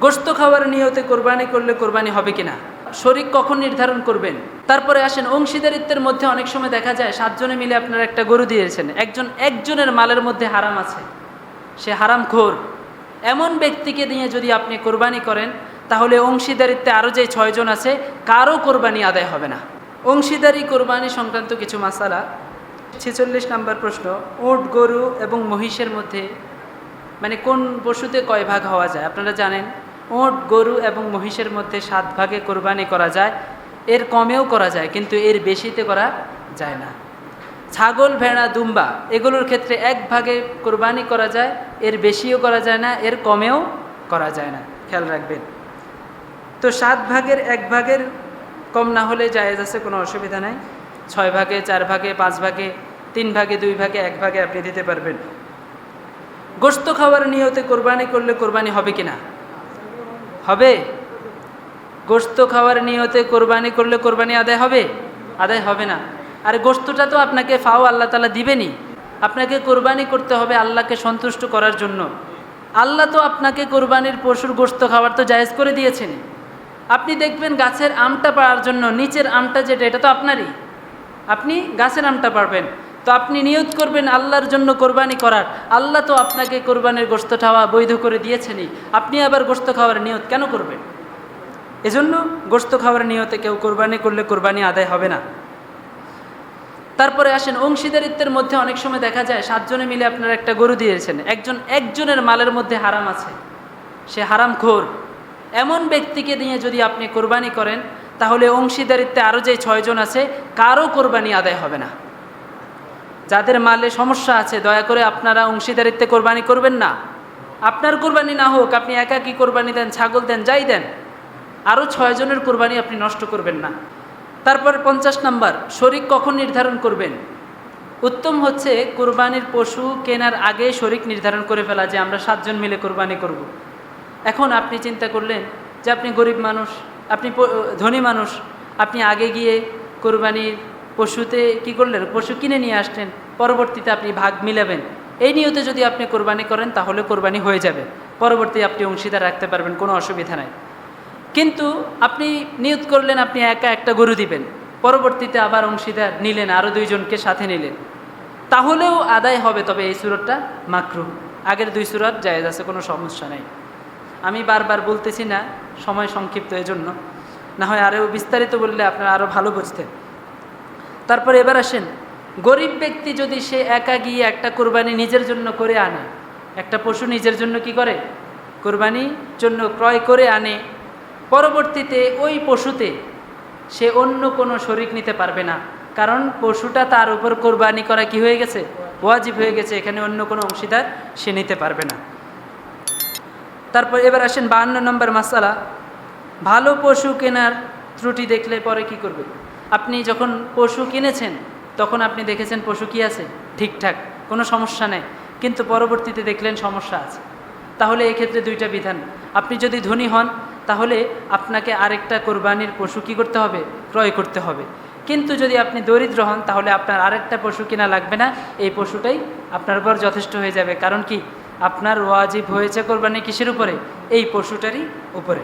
গোস্ত খাওয়ার নিয়তে কোরবানি করলে কোরবানি হবে কিনা? শরিক কখন নির্ধারণ করবেন? তারপরে আসেন, অংশীদারিত্বের মধ্যে অনেক সময় দেখা যায় সাতজনে মিলে আপনারা একটা গরু দিয়েছেন। একজন, একজনের মালের মধ্যে হারাম আছে। সে হারাম খোর। এমন ব্যক্তিকে নিয়ে যদি আপনি কোরবানি করেন, তাহলে অংশীদারিত্বে আরও যে ছয়জন আছে, কারও কোরবানি আদায় হবে না। অংশীদারি কোরবানি সংক্রান্ত কিছু মাসালা। ছেচল্লিশ নাম্বার প্রশ্ন, উট, গরু এবং মহিষের মধ্যে মানে কোন পশুতে কয় ভাগ হওয়া যায়? আপনারা জানেন? ওট গরু এবং মহিষের মধ্যে সাত ভাগে কোরবানি করা যায়। এর কমেও করা যায়, কিন্তু এর বেশিতে করা যায় না। ছাগল, ভেড়া, দুম্বা, এগুলোর ক্ষেত্রে এক ভাগে কোরবানি করা যায়, এর বেশিও করা যায় না, এর কমেও করা যায় না। খেয়াল রাখবেন। তো সাত ভাগের এক ভাগের কম না হলে জায়েজ আছে, কোনো অসুবিধা নাই। ছয় ভাগে, চার ভাগে, পাঁচ ভাগে, তিন ভাগে, দুই ভাগে, এক ভাগে আপনি দিতে পারবেন। গোস্ত খাওয়ার নিয়তে কোরবানি করলে কোরবানি হবে কি না হবে? গোস্ত খাওয়ার নিয়তে কোরবানি করলে কোরবানি আদায় হবে? আদায় হবে না। আর গোস্তটা তো আপনাকে ফাও আল্লাহ তালা দিবেনি আপনাকে কোরবানি করতে হবে আল্লাহকে সন্তুষ্ট করার জন্য। আল্লাহ তো আপনাকে কোরবানির পশুর গোস্ত খাওয়ার তো জায়েজ করে দিয়েছেন। আপনি দেখবেন গাছের আমটা পাড়ার জন্য নিচের আমটা যেটা, এটা তো আপনারই। আপনি গাছের আমটা পারবেন। তো আপনি নিয়ত করবেন আল্লাহর জন্য কোরবানি করার। আল্লাহ তো আপনাকে কোরবানির গোস্ত খাওয়া বৈধ করে দিয়েছেনই। আপনি আবার গোস্ত খাওয়ার নিয়ত কেন করবেন? এজন্য গোস্ত খাওয়ার নিয়তে কেউ কোরবানি করলে কোরবানি আদায় হবে না। তারপরে আসেন, অংশীদারিত্বের মধ্যে অনেক সময় দেখা যায় সাতজনে মিলে আপনারা একটা গরু দিয়েছেন। একজন, একজনের মালের মধ্যে হারাম আছে। সে হারাম খোর। এমন ব্যক্তিকে নিয়ে যদি আপনি কোরবানি করেন, তাহলে অংশীদারিত্বে আরও যে ছয়জন আছে, কারও কোরবানি আদায় হবে না। যাদের মালে সমস্যা আছে, দয়া করে আপনারা অংশীদারিত্বে কোরবানি করবেন না। আপনার কোরবানি না হোক, আপনি একা কি কোরবানি দেন, ছাগল দেন, যাই দেন আরও ছয়জনের কোরবানি আপনি নষ্ট করবেন না। তারপর পঞ্চাশ নাম্বার, শরিক কখন নির্ধারণ করবেন? উত্তম হচ্ছে কোরবানির পশু কেনার আগে শরিক নির্ধারণ করে ফেলা যে আমরা সাতজন মিলে কোরবানি করব। এখন আপনি চিন্তা করলেন যে আপনি গরিব মানুষ, আপনি ধনী মানুষ, আপনি আগে গিয়ে কোরবানির পশুতে কি করলেন? পশু কিনে নিয়ে আসলেন। পরবর্তীতে আপনি ভাগ মিলাবেন। এই নিয়তে যদি আপনি কোরবানি করেন, তাহলে কোরবানি হয়ে যাবে। পরবর্তী আপনি অংশীদার রাখতে পারবেন, কোনো অসুবিধা নাই। কিন্তু আপনি নিয়ত করলেন, আপনি একা একটা গরু দিবেন। পরবর্তীতে আবার অংশীদার নিলেন আরও দুইজনকে সাথে নিলেন। তাহলেও আদায় হবে, তবে এই সুরতটা মাকরু আগের দুই সুরত জায়েজ আছে, কোনো সমস্যা নেই। আমি বারবার বলতেছি না, সময় সংক্ষিপ্ত এজন্য। না হয় আরও বিস্তারিত বললে আপনারা আরও ভালো বুঝতেন। তারপর এবার আসেন, গরিব ব্যক্তি যদি সে একা গিয়ে একটা কোরবানি নিজের জন্য করে আনে, একটা পশু নিজের জন্য কি করে? কোরবানির জন্য ক্রয় করে আনে, পরবর্তীতে ওই পশুতে সে অন্য কোনো শরিক নিতে পারবে না। কারণ পশুটা তার উপর কোরবানি করা কি হয়ে গেছে? ওয়াজিব হয়ে গেছে, এখানে অন্য কোনো অংশীদার সে নিতে পারবে না। তারপর এবার আসেন বাহান্ন নম্বর মাসালা, ভালো পশু কেনার ত্রুটি দেখলে পরে কি করবে? আপনি যখন পশু কিনেছেন, তখন আপনি দেখেছেন পশু কি আছে? ঠিকঠাক, কোনো সমস্যা নেই। কিন্তু পরবর্তীতে দেখলেন সমস্যা আছে। তাহলে এক্ষেত্রে দুইটা বিধান। আপনি যদি ধনী হন, তাহলে আপনাকে আরেকটা কোরবানির পশু কি করতে হবে? ক্রয় করতে হবে। কিন্তু যদি আপনি দরিদ্র হন, তাহলে আপনার আরেকটা পশু কিনা লাগবে না। এই পশুটাই আপনার উপর যথেষ্ট হয়ে যাবে। কারণ কি? আপনার ওয়াজিব হয়েছে কোরবানি কিসের উপরে? এই পশুটারই উপরে।